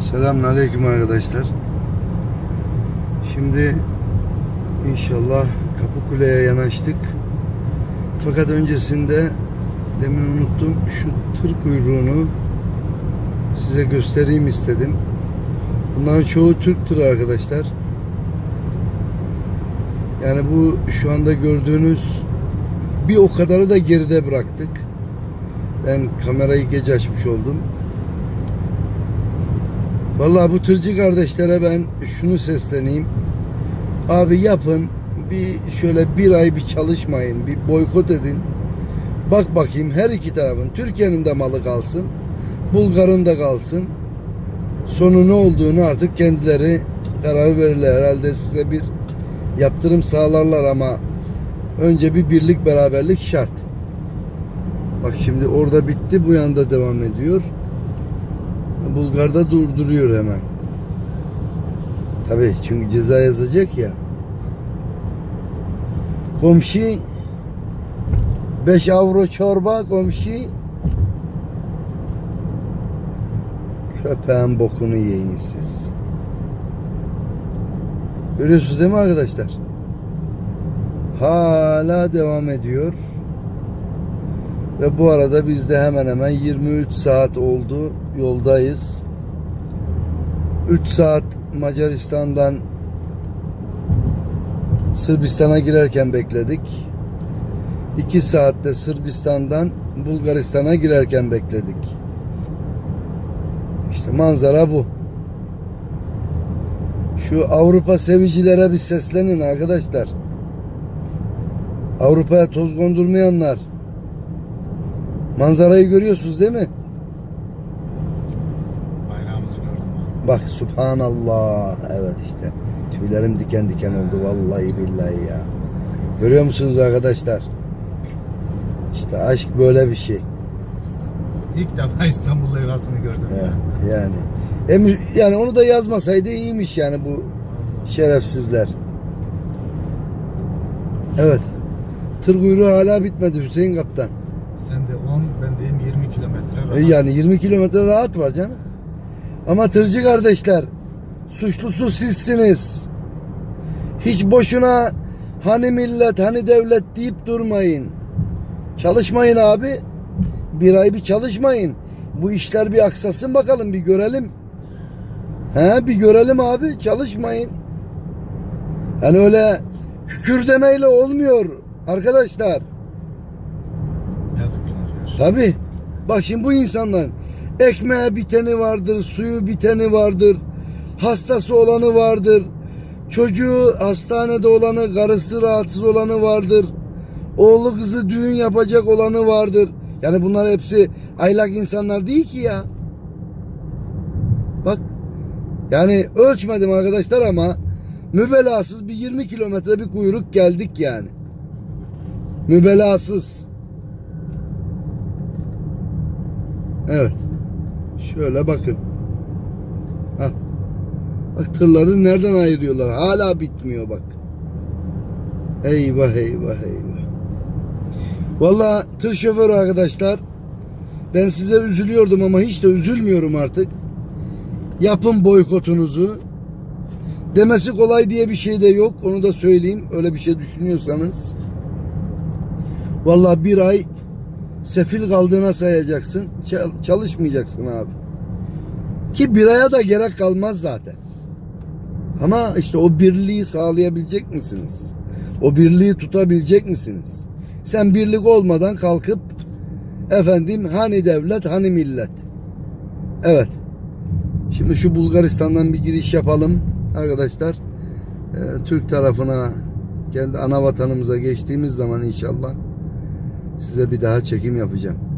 Selamünaleyküm arkadaşlar. Şimdi inşallah Kapıkule'ye yanaştık. Fakat öncesinde demin unuttum şu tır kuyruğunu size göstereyim istedim. Bunların çoğu Türk tırı arkadaşlar. Yani bu şu anda gördüğünüz bir o kadarı da geride bıraktık. Ben kamerayı geç açmış oldum. Vallahi bu tırcı kardeşlere ben şunu sesleneyim. Abi yapın bir şöyle bir ay bir çalışmayın, bir boykot edin. Bak bakayım her iki tarafın Türkiye'nin de malı kalsın, Bulgar'ın da kalsın. Sonu ne olduğunu artık kendileri karar verirler. Herhalde size bir yaptırım sağlarlar ama önce bir birlik beraberlik şart. Bak şimdi orada bitti bu yanda devam ediyor. Bulgar'da durduruyor hemen. Tabii çünkü ceza yazacak ya. Komşu 5 avro çorba komşu köpeğin bokunu yiyin siz. Görüyorsunuz değil mi arkadaşlar? Hala devam ediyor. Ve bu arada biz de hemen hemen 23 saat oldu yoldayız. 3 saat Macaristan'dan Sırbistan'a girerken bekledik. 2 saatte Sırbistan'dan Bulgaristan'a girerken bekledik. İşte manzara bu. Şu Avrupa sevicilere bir seslenin arkadaşlar. Avrupa'ya toz kondurmayanlar. Manzarayı görüyorsunuz değil mi? Bayrağımızı gördüm. Bak subhanallah. Evet işte. Tüylerim diken diken oldu vallahi billahi ya. Görüyor musunuz arkadaşlar? İşte aşk böyle bir şey. İlk defa İstanbul levhasını gördüm. Ya, yani. Hem, yani onu da yazmasaydı iyiymiş yani bu şerefsizler. Evet. Tır kuyruğu hala bitmedi Hüseyin Kaptan. Sen de 10, ben deyim 20 kilometre. E rahat. Yani 20 kilometre rahat var canım. Ama tırcı kardeşler suçlusu sizsiniz. Hiç boşuna hani millet hani devlet deyip durmayın. Çalışmayın abi. Bir ay bir çalışmayın. Bu işler bir aksasın bakalım bir görelim. He bir görelim abi çalışmayın. Hani öyle kükür demeyle olmuyor arkadaşlar. Tabi. Bak şimdi bu insanların ekmeğe biteni vardır, suyu biteni vardır, hastası olanı vardır, çocuğu hastanede olanı, karısı rahatsız olanı vardır, oğlu kızı düğün yapacak olanı vardır. Yani bunlar hepsi aylak insanlar değil ki ya. Bak yani ölçmedim arkadaşlar ama mübelasız bir 20 kilometre bir kuyruk geldik yani. Mübelasız. Evet. Şöyle bakın. Hah. Bak tırları nereden ayırıyorlar? Hala bitmiyor bak. Eyvah eyvah eyvah. Vallahi tır şoförü arkadaşlar ben size üzülüyordum ama hiç de üzülmüyorum artık. Yapın boykotunuzu. Demesi kolay diye bir şey de yok. Onu da söyleyeyim. Öyle bir şey düşünüyorsanız. Vallahi bir ay sefil kaldığına sayacaksın. Çal- çalışmayacaksın abi. Ki bir aya da gerek kalmaz zaten. Ama işte o birliği sağlayabilecek misiniz? O birliği tutabilecek misiniz? Sen birlik olmadan kalkıp efendim hani devlet hani millet. Evet. Şimdi şu Bulgaristan'dan bir giriş yapalım arkadaşlar. Ee, Türk tarafına kendi ana vatanımıza geçtiğimiz zaman inşallah size bir daha çekim yapacağım.